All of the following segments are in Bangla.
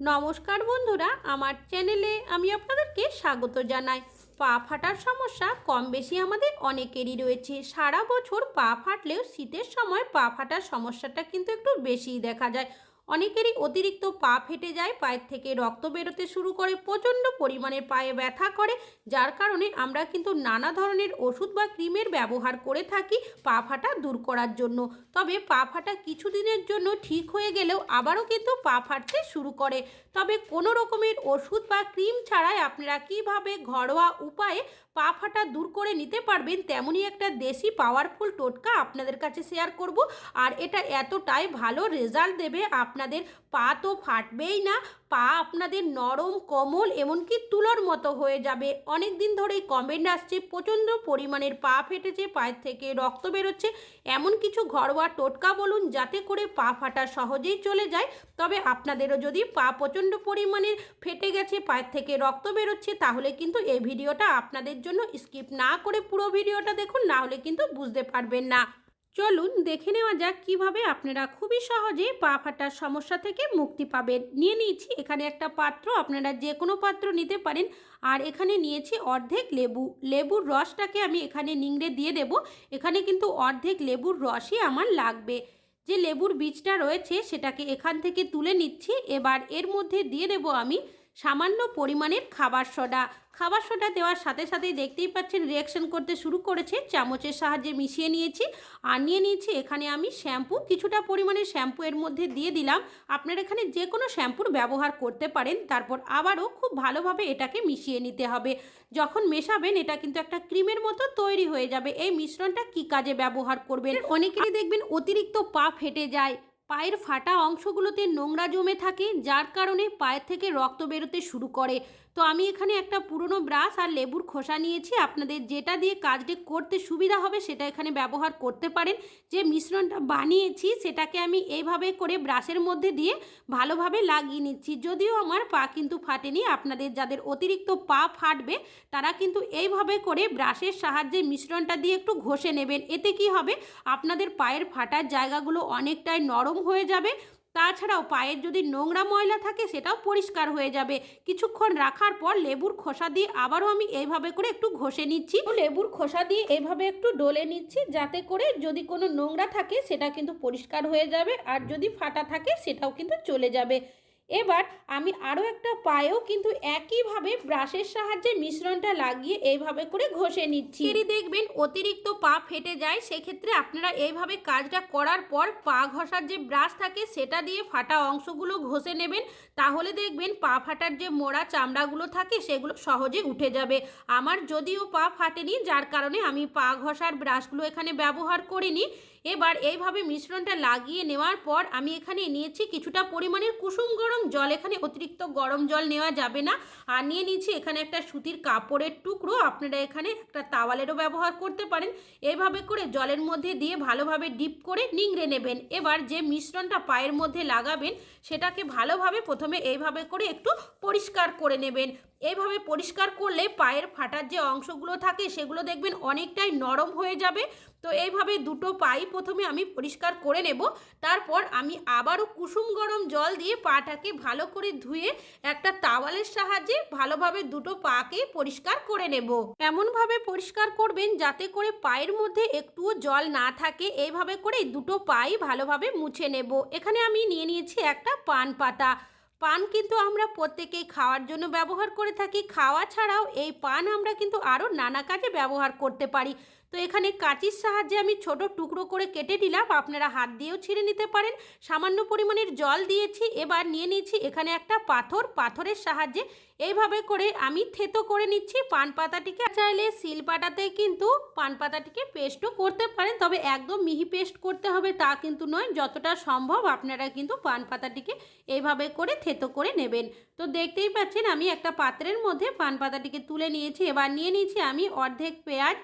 নমস্কার বন্ধুরা, আমার চ্যানেলে আমি আপনাদেরকে স্বাগত জানাই। পা ফাটার সমস্যা কম বেশি আমাদের অনেকেরই রয়েছে। সারা বছর পা ফাটলেও শীতের সময় পা ফাটার সমস্যাটা কিন্তু একটু বেশিই দেখা যায়। অনেকেরই অতিরিক্ত পা ফেটে যায়, পায়ের থেকে রক্ত বেরোতে শুরু করে, প্রচণ্ড পরিমাণে পায়ে ব্যথা করে, যার কারণে আমরা কিন্তু নানা ধরনের ওষুধ বা ক্রিমের ব্যবহার করে থাকি পা ফাটা দূর করার জন্য। তবে পা ফাটা কিছুদিনের জন্য ঠিক হয়ে গেলেও আবারও কিন্তু পা ফাটতে শুরু করে। তবে কোনো রকমের ওষুধ বা ক্রিম ছাড়াই আপনারা কীভাবে ঘরোয়া উপায়ে পা ফাটা দূর করে নিতে পারবেন, তেমনই একটা দেশি পাওয়ারফুল টোটকা আপনাদের কাছে শেয়ার করব। আর এটা এতটাই ভালো রেজাল্ট দেবে আপনাদের পা তো ফাটবেই না, পা আপনাদের নরম, কোমল এমনকি তুলোর মতো হয়ে যাবে। অনেক দিন ধরেই কমেন্ট আসছে প্রচণ্ড পরিমাণের পা ফেটেছে, পায়ের থেকে রক্ত বেরোচ্ছে। এমন কিছু ঘরোয়া টোটকা বলুন, যাতে করে পা ফাটা সহজেই চলে যায়। তবে আপনাদেরও যদি পা প্রচণ্ড পরিমাণে ফেটে গেছে, পায়ের থেকে রক্ত বেরোচ্ছে, তাহলে কিন্তু এই ভিডিওটা আপনাদের জন্য স্কিপ না করে পুরো ভিডিওটা দেখুন, না হলে কিন্তু বুঝতে পারবেন না। চলুন দেখে নেওয়া যাক কীভাবে আপনারা খুবই সহজে পা ফাটার সমস্যা থেকে মুক্তি পাবেন। নিয়ে নিয়েছি এখানে একটা পাত্র, আপনারা যে কোনো পাত্র নিতে পারেন। আর এখানে নিয়েছি অর্ধেক লেবু। লেবুর রসটাকে আমি এখানে নিংড়ে দিয়ে দেব। এখানে কিন্তু অর্ধেক লেবুর রসই আমার লাগবে। যে লেবুর বীজটা রয়েছে সেটাকে এখান থেকে তুলে নিচ্ছি। এবার এর মধ্যে দিয়ে দেব আমি সামান্য পরিমাণের খাবার সোডা। খাবার সোডা দেওয়ার সাথে সাথেই দেখতেই পাচ্ছেন রিয়াকশন করতে শুরু করেছে। চামচের সাহায্যে মিশিয়ে নিয়েছি। আর নিয়ে নিয়েছি এখানে আমি শ্যাম্পু কিছুটা পরিমাণে শ্যাম্পু এর মধ্যে দিয়ে দিলাম। আপনারা এখানে যে কোনো শ্যাম্পুর ব্যবহার করতে পারেন। তারপর আবারও খুব ভালোভাবে এটাকে মিশিয়ে নিতে হবে। যখন মেশাবেন, এটা কিন্তু একটা ক্রিমের মতো তৈরি হয়ে যাবে। এই মিশ্রণটা কি কাজে ব্যবহার করবেন? অনেকেরই দেখবেন অতিরিক্ত পা ফেটে যায়। পায়ের ফাটা অংশগুলোতে নোংরা জমে থাকে যার কারণে পায়ের থেকে রক্ত বেরোতে শুরু করে। তো আমি এখানে একটা পুরনো ব্রাশ আর লেবুর খোসা নিয়েছি। আপনাদের যেটা দিয়ে কাজটি করতে সুবিধা হবে সেটা এখানে ব্যবহার করতে পারেন। যে মিশ্রণটা বানিয়েছি সেটাকে আমি এইভাবে করে ব্রাশের মধ্যে দিয়ে ভালোভাবে লাগিয়ে নিচ্ছি। যদিও আমার পা কিন্তু ফাটেনি, আপনাদের যাদের অতিরিক্ত পা ফাটবে তারা কিন্তু এইভাবে করে ব্রাশের সাহায্যে মিশ্রণটা দিয়ে একটু ঘষে নেবেন। এতে কি হবে? আপনাদের পায়ের ফাটার জায়গাগুলো অনেকটাই নরম হয়ে যাবে। তাছাড়াও পায়ের যদি নোংরা ময়লা থাকে, সেটাও পরিষ্কার হয়ে যাবে। কিছুক্ষণ রাখার পর লেবুর খোসা দিয়ে আবারও আমি এইভাবে করে একটু ঘষে নিচ্ছি। লেবুর খোসা দিয়ে এভাবে একটু ডলে নিচ্ছি, যাতে করে যদি কোনো নোংরা থাকে, সেটা কিন্তু পরিষ্কার হয়ে যাবে, আর যদি ফাটা থাকে, সেটাও কিন্তু চলে যাবে। এবার আমি আরও একটা পায়েও কিন্তু একইভাবে ব্রাশের সাহায্যে মিশ্রণটা লাগিয়ে এইভাবে করে ঘষে নিচ্ছি। এরই দেখবেন অতিরিক্ত পা ফেটে যায়, সেক্ষেত্রে আপনারা এইভাবে কাজটা করার পর পা ঘষার যে ব্রাশ থাকে সেটা দিয়ে ফাটা অংশগুলো ঘষে নেবেন, তাহলে দেখবেন পা ফাটার যে মোড়া চামড়াগুলো থাকে সেগুলো সহজে উঠে যাবে। আমার যদিও পা ফাটেনি, যার কারণে আমি পা ঘষার ব্রাশগুলো এখানে ব্যবহার করিনি। এবার এইভাবে মিশ্রণটা লাগিয়ে নেওয়ার পর আমি এখানে নিয়েছি কিছুটা পরিমাণের কুসুম গরম জল। এখানে অতিরিক্ত গরম জল নেওয়া যাবে না। আর নিয়ে নিয়েছি এখানে একটা সুতির কাপড়ের টুকরো। আপনারা এখানে একটা তাওয়ালেরও ব্যবহার করতে পারেন। এইভাবে করে জলের মধ্যে দিয়ে ভালোভাবে ডিপ করে নিংড়ে নেবেন। এবার যে মিশ্রণটা পায়ের মধ্যে লাগাবেন, সেটাকে ভালোভাবে প্রথমে এইভাবে করে একটু পরিষ্কার করে নেবেন। এইভাবে পরিষ্কার করলে পায়ের ফাটার যে অংশগুলো থাকে, সেগুলো দেখবেন অনেকটাই নরম হয়ে যাবে। তো এইভাবে দুটো পাই প্রথমে আমি পরিষ্কার করে নেব, তারপর আমি আবারও কুসুম গরম জল দিয়ে পাটাকে ভালো করে ধুয়ে একটা তাওয়ালের সাহায্যে ভালোভাবে দুটো পাকে পরিষ্কার করে নেব। এমনভাবে পরিষ্কার করবেন যাতে করে পায়ের মধ্যে একটুও জল না থাকে, এইভাবে করে দুটো পাই ভালোভাবে মুছে নেব। এখানে আমি নিয়ে নিয়েছি একটা পান পাতা। পান কিন্তু আমরা প্রত্যেকেই খাওয়ার জন্য ব্যবহার করে থাকি, খাওয়া ছাড়াও এই পান আমরা কিন্তু আরও নানা কাজে ব্যবহার করতে পারি। তো এখানে কাঁচির সাহায্যে আমি ছোট টুকরো করে কেটে নিলাম। আপনারা হাত দিয়েও ছিঁড়ে নিতে পারেন। সামান্য পরিমাণের জল দিয়েছি, এবার নিয়ে নিচ্ছি এখানে একটা পাথর। পাথরের সাহায্যে এইভাবে করে আমি থেতো করে নিচ্ছি। পান পাতাটিকে চাইলে শিল পাটাতে কিন্তু পান পাতাটিকে পেস্টও করতে পারেন, তবে একদম মিহি পেস্ট করতে হবে তা কিন্তু নয়। যতটা সম্ভব আপনারা কিন্তু পান পাতাটিকে এইভাবে করে থেতো করে নেবেন। তো দেখতেই পাচ্ছেন আমি একটা পাত্রের মধ্যে পান পাতাটিকে তুলে নিয়েছি। এবার নিয়ে নিয়েছি আমি অর্ধেক পেঁয়াজ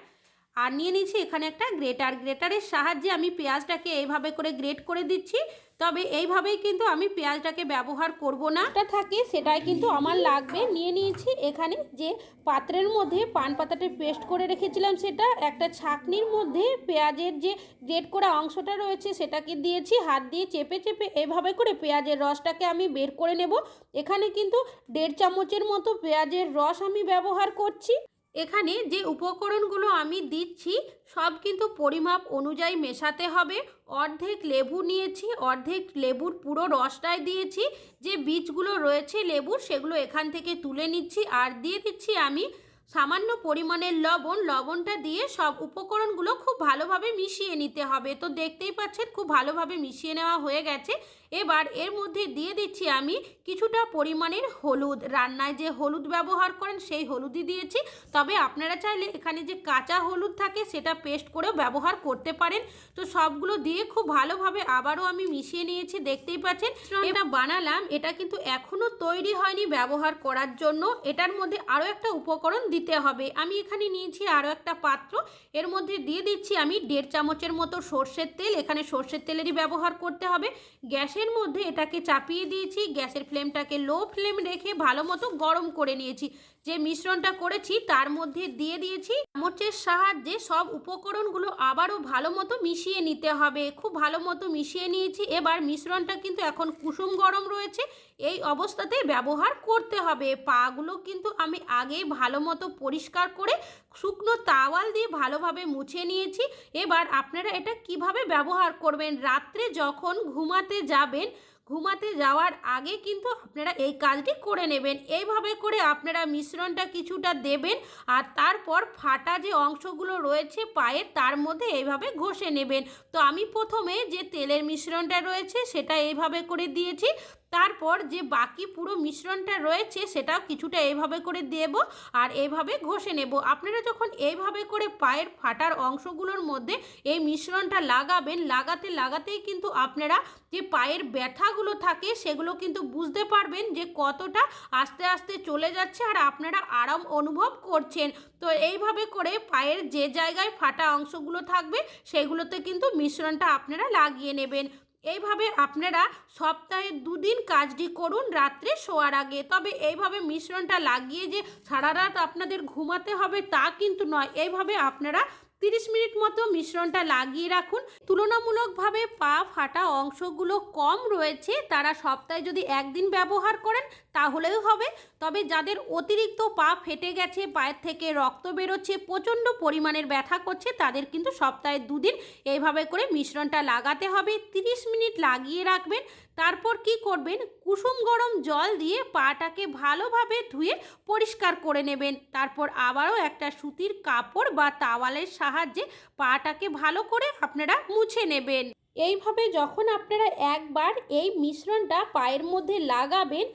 আর নিয়ে নিয়েছি এখানে একটা গ্রেটার। গ্রেটারের সাহায্যে আমি পেঁয়াজটাকে এইভাবে করে গ্রেট করে দিচ্ছি। তবে এইভাবেই কিন্তু আমি পেঁয়াজটাকে ব্যবহার করব না। এটা থাকে সেটাই কিন্তু আমার লাগবে। নিয়ে নিয়েছি এখানে যে পাত্রের মধ্যে পান পাতাটা পেস্ট করে রেখেছিলাম সেটা, একটা ছাকনির মধ্যে পেঁয়াজের যে গ্রেট করা অংশটা রয়েছে সেটাকে দিয়েছি। হাত দিয়ে চেপে চেপে এভাবে করে পেঁয়াজের রসটাকে আমি বের করে নেব। এখানে কিন্তু দেড় চামচের মতো পেঁয়াজের রস আমি ব্যবহার করছি। এখানে যে উপকরণগুলো আমি দিচ্ছি, সব কিন্তু পরিমাপ অনুযায়ী মেশাতে হবে। অর্ধেক লেবু নিয়েছি, অর্ধেক লেবুর পুরো রসটাই দিয়েছি। যে বীজগুলো রয়েছে লেবুর সেগুলো এখান থেকে তুলে নিচ্ছি আর দিয়ে দিচ্ছি আমি সামান্য পরিমাণের লবণ। লবণটা দিয়ে সব উপকরণগুলো খুব ভালোভাবে মিশিয়ে নিতে হবে। তো দেখতেই পাচ্ছেন, খুব ভালোভাবে মিশিয়ে নেওয়া হয়ে গেছে। এবার এর মধ্যে দিয়ে দিচ্ছি আমি কিছুটা পরিমাণের হলুদ। রান্নায় যে হলুদ ব্যবহার করেন সেই হলুদই দিয়েছি। তবে আপনারা চাইলে এখানে যে কাঁচা হলুদ থাকে সেটা পেস্ট করেও ব্যবহার করতে পারেন। তো সবগুলো দিয়ে খুব ভালোভাবে আবারও আমি মিশিয়ে নিয়েছি দেখতেই পাচ্ছেন। এটা বানালাম। এটা কিন্তু এখনও তৈরি হয়নি ব্যবহার করার জন্য। এটার মধ্যে আরও একটা উপকরণ দিতে হবে। আমি এখানে নিয়েছি আরও একটা পাত্র। এর মধ্যে দিয়ে দিচ্ছি আমি দেড় চামচের মতো সর্ষের তেল। এখানে সর্ষের তেলেরই ব্যবহার করতে হবে। গ্যাসের মধ্যে এটাকে চাপিয়ে দিয়েছি গ্যাসের ফ্লেমটাকে লো ফ্লেম রেখে ভালো মতো গরম করে নিয়েছি। যে মিশ্রণটা করেছি, তার মধ্যে দিয়ে দিয়েছি। চামচের সাহায্যে সব উপকরণগুলো আবারও ভালো মতো মিশিয়ে নিতে হবে। খুব ভালো মতো মিশিয়ে নিয়েছি। এবার মিশ্রণটা কিন্তু এখন কুসুম গরম রয়েছে। এই অবস্থাতেই ব্যবহার করতে হবে। পাগুলো কিন্তু আমি আগেই ভালো মতো পরিষ্কার করে শুকনো তাওয়াল দিয়ে ভালোভাবে মুছে নিয়েছি। এবার আপনারা এটা কীভাবে ব্যবহার করবেন? রাত্রে যখন ঘুমাতে যাবেন ঘুমাতে যাওয়ার আগে কিন্তু আপনারা এই কাজটি করে নেবেন। এইভাবে করে আপনারা মিশ্রণটা কিছুটা দেবেন আর তারপর ফাটা যে অংশগুলো রয়েছে পায়ের, তার মধ্যে এইভাবে ঘষে নেবেন। তো আমি প্রথমে যে তেলের মিশ্রণটা রয়েছে সেটা এইভাবে করে দিয়েছি। তারপর যে বাকি পুরো মিশ্রণটা রয়েছে সেটাও কিছুটা এইভাবে করে দেব আর এইভাবে ঘষে নেব। আপনারা যখন এইভাবে করে পায়ের ফাটার অংশগুলোর মধ্যে এই মিশ্রণটা লাগাবেন, লাগাতে, লাগাতেই কিন্তু আপনারা যে পায়ের ব্যথাগুলো থাকে সেগুলো কিন্তু বুঝতে পারবেন যে কতটা আস্তে আস্তে চলে যাচ্ছে আর আপনারা আরাম অনুভব করছেন। তো এইভাবে করে পায়ের যে জায়গায় ফাটা অংশগুলো থাকবে সেগুলোতে কিন্তু মিশ্রণটা আপনারা লাগিয়ে নেবেন। এইভাবে আপনারা সপ্তাহে দুদিন কাজটি করুন, রাত্রে শোয়ার আগে। তবে এইভাবে মিশ্রণটা লাগিয়ে যে সারা রাত আপনাদের ঘুমাতে হবে তা কিন্তু নয়, এইভাবে আপনারা তিরিশ মিনিট মতো মিশ্রণটা লাগিয়ে রাখুন। তুলনামূলকভাবে পা ফাটা অংশগুলো কম রয়েছে, তারা সপ্তাহে যদি একদিন ব্যবহার করেন তাহলেও হবে। তবে যাদের অতিরিক্ত পা ফেটে গেছে, পায়ের থেকে রক্ত বেরোচ্ছে, প্রচণ্ড পরিমাণের ব্যথা করছে, তাদের কিন্তু সপ্তাহে দুদিন এইভাবে করে মিশ্রণটা লাগাতে হবে। তিরিশ মিনিট লাগিয়ে রাখবেন তারপর কি করবেন? কুসুম গরম জল দিয়ে পাটাকে ভালোভাবে ধুয়ে পরিষ্কার করে নেবেন। তারপর আবারও একটা সুতির কাপড় বা তাওয়ালের সাহায্যে পাটাকে ভালো করে আপনারা মুছে নেবেন। এইভাবে যখন আপনারা একবার এই মিশ্রণটা পায়ের মধ্যে লাগাবেন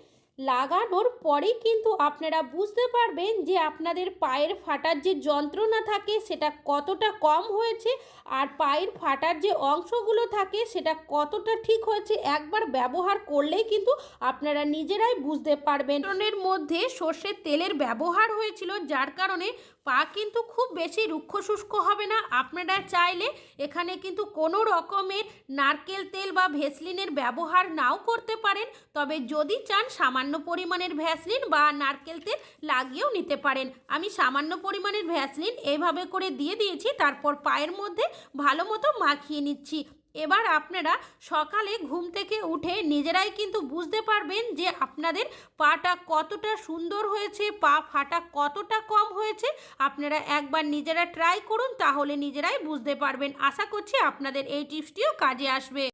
লাগানোর পরেই কিন্তু আপনারা বুঝতে পারবেন যে আপনাদের পায়ের ফাটার যে যন্ত্রণা থাকে, সেটা কতটা কম হয়েছে আর পায়ের ফাটার যে অংশগুলো থাকে, সেটা কতটা ঠিক হয়েছে, একবার ব্যবহার করলেই কিন্তু আপনারা নিজেরাই বুঝতে পারবেন। মধ্যে সর্ষের তেলের ব্যবহার হয়েছিল, যার কারণে পা কিন্তু খুব বেশি রুক্ষ শুষ্ক হবে না। আপনারা চাইলে এখানে কিন্তু কোনো রকমের নারকেল তেল বা ভেসলিনের ব্যবহার নাও করতে পারেন। তবে যদি চান সামান্য পরিমাণের ভ্যাসলিন বা নারকেল তেল লাগিয়েও নিতে পারেন। আমি সামান্য পরিমাণের ভ্যাসলিন এইভাবে করে দিয়ে দিয়েছি, তারপর পায়ের মধ্যে ভালো মতো মাখিয়ে নিচ্ছি। এবার আপনারা সকালে ঘুম থেকে উঠে নিজেরাই কিন্তু বুঝতে পারবেন যে আপনাদের পাটা কতটা সুন্দর হয়েছে, পা ফাটা কতটা কম হয়েছে। আপনারা একবার নিজেরা ট্রাই করুন, তাহলে নিজেরাই বুঝতে পারবেন। আশা করছি আপনাদের এই টিপসটিও কাজে আসবে।